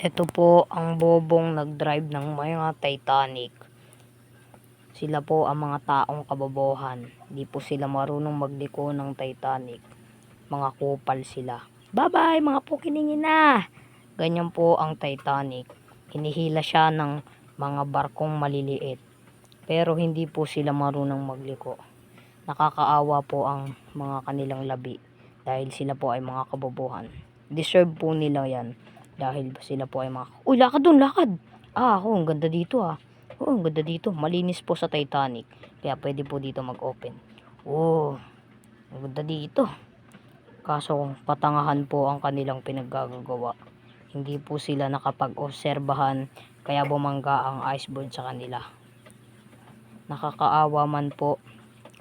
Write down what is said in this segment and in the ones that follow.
Ito po ang bobong nag-drive ng mga Titanic. Sila po ang mga taong kabobohan. Di po sila marunong magliko ng Titanic. Mga kupal sila. Bye-bye mga pukiningin na! Ganyan po ang Titanic. Hinihila siya ng mga barkong maliliit. Pero hindi po sila marunong magliko. Nakakaawa po ang mga kanilang labi dahil sila po ay mga kabobohan. Deserve po nila yan dahil sila po ay mga... Uy, lakad dun, lakad! Ah, ako, ang ganda dito ah. Oo, ang ganda dito. Malinis po sa Titanic. Kaya pwede po dito mag-open. Oo, ang ganda dito. Kaso patangahan po ang kanilang pinaggagawa. Hindi po sila nakapag-obserbahan kaya bumangga ang iceboard sa kanila. Nakakaawa man po.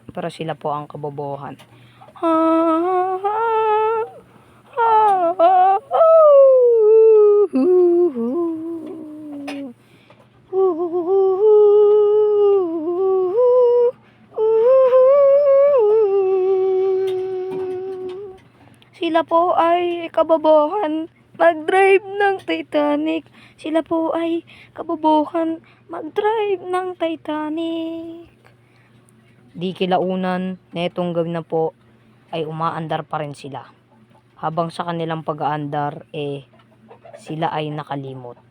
Pero sila po ang kabobohan. Sila po ay kabobohan mag-drive ng Titanic. Sila po ay kabobohan mag-drive ng Titanic. Di kilaunan na itong gabi na po ay umaandar pa rin sila. Habang sa kanilang pag-aandar eh sila ay nakalimot.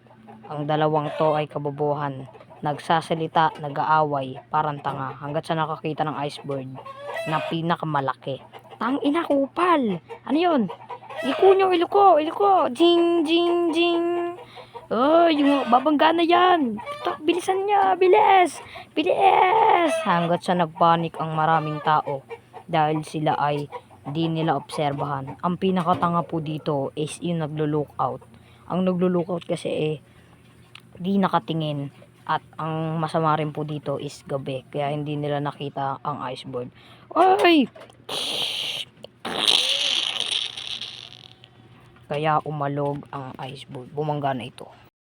Ang dalawang to ay kabobohan. Nagsasalita, nag-aaway, parang tanga hanggat sa nakakita ng iceberg na pinakamalaki. Tang ina kupal. Ano 'yon? Iliko nyo, iliko, iliko. Jing, jing, jing. Oh, yung babangga na yan. Ito, bilisan niya, bilis. Bilis. Hanggat sa nagpanik ang maraming tao. Dahil sila ay di nila obserbahan. Ang pinakatanga po dito is yung naglo-lookout. Ang naglo-lookout kasi eh, di nakatingin. At ang masama rin po dito is gabi. Kaya hindi nila nakita ang iceboard. Oy! Kaya umalog ang iceboard. Bumangga na ito.